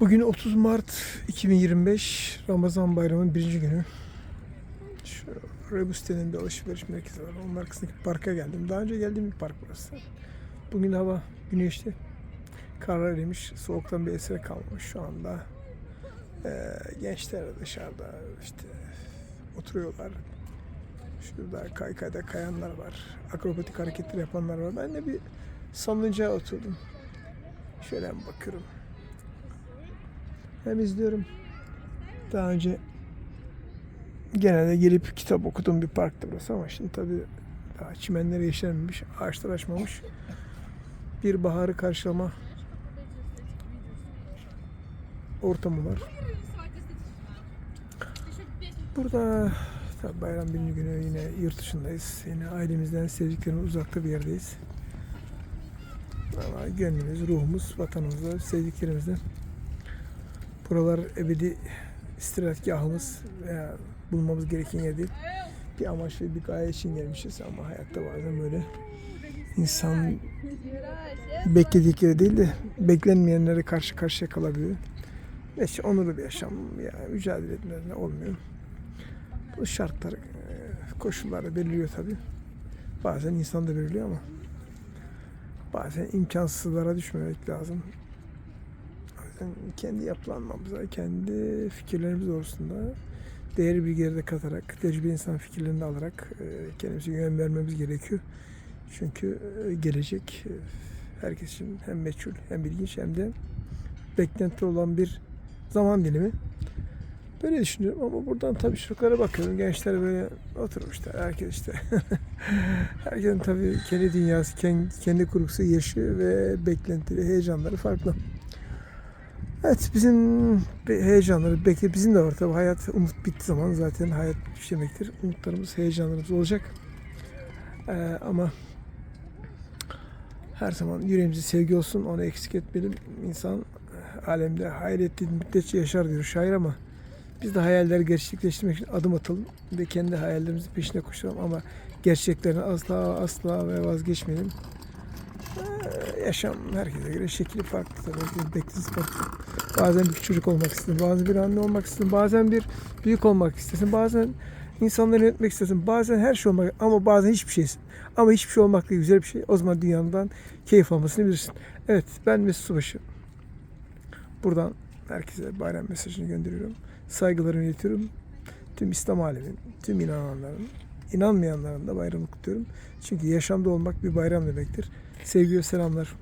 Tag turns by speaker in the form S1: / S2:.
S1: Bugün 30 Mart 2025 Ramazan bayramının birinci günü. Şu Rebuste'nin bir alışveriş merkezi var. Onun arkasındaki parka geldim. Daha önce geldiğim bir park burası. Bugün hava güneşli. Karlar erimiş. Soğuktan bir eser kalmamış şu anda. Ee, gençler dışarıda işte oturuyorlar. Şurada kaykayda kayanlar var. Akrobatik hareketler yapanlar var. Ben de bir salıncağa oturdum. Şöyle bakıyorum. Hem izliyorum. Daha önce genelde gelip kitap okuduğum bir parktı burası ama şimdi tabii daha çimenler yeşermemiş, ağaçlar açmamış. Bir baharı karşılama ortamı var. Burada tabii bayram birinci günü yine yurt dışındayız. Yine ailemizden, sevdiklerimizden uzakta bir yerdeyiz. Ama gönlümüz, ruhumuz vatanımızda, sevdiklerimizden. Buralar ebedi istirahatgahımız veya bulmamız gereken yer değil. Bir amaç ve bir gaye için gelmişiz ama hayatta bazen böyle insan bekledikleri değil de beklenmeyenlere karşı karşıya kalabiliyor. Ve işte onurlu bir yaşam yani mücadele etmelerine olmuyor. Bu şartlar, e, koşullar belirliyor tabii. Bazen insan da belirliyor ama bazen imkansızlara düşmemek lazım. Yüzden kendi yapılanmamıza, kendi fikirlerimiz doğrusunda değerli bilgileri de katarak, tecrübe insan fikirlerini alarak e, kendimize yön vermemiz gerekiyor. Çünkü e, gelecek e, herkes için hem meçhul hem ilginç hem de beklenti olan bir zaman dilimi. Böyle düşünüyorum ama buradan tabii çocuklara bakıyorum. Gençler böyle oturmuşlar. Herkes işte. Herkesin tabii kendi dünyası, kendi, kendi kurgusu yaşıyor ve beklentileri, heyecanları farklı. Evet bizim heyecanları bekle bizim de var tabii hayat umut bittiği zaman zaten hayat düşemektir. Umutlarımız, heyecanlarımız olacak. Ee, ama her zaman yüreğimize sevgi olsun, onu eksik etmeyelim. İnsan alemde hayal ettiği müddetçe yaşar diyor şair ama biz de hayalleri gerçekleştirmek için adım atalım ve kendi hayallerimizin peşine koşalım ama gerçeklerine asla asla ve vazgeçmeyelim. Ee, yaşam herkese göre şekli farklı tabii. Beklentisi farklı. Bazen bir çocuk olmak istedim, bazen bir anne olmak istedim, bazen bir büyük olmak istedim, bazen insanları yönetmek istedim, bazen her şey olmak ama bazen hiçbir şeysin. Ama hiçbir şey olmak da güzel bir şey. O zaman dünyandan keyif almasını bilirsin. Evet ben Mesut Subaşı. Buradan herkese bayram mesajını gönderiyorum. Saygılarımı iletiyorum. Tüm İslam alemin, tüm inananların, inanmayanların da bayramı kutluyorum. Çünkü yaşamda olmak bir bayram demektir. Sevgi ve selamlar.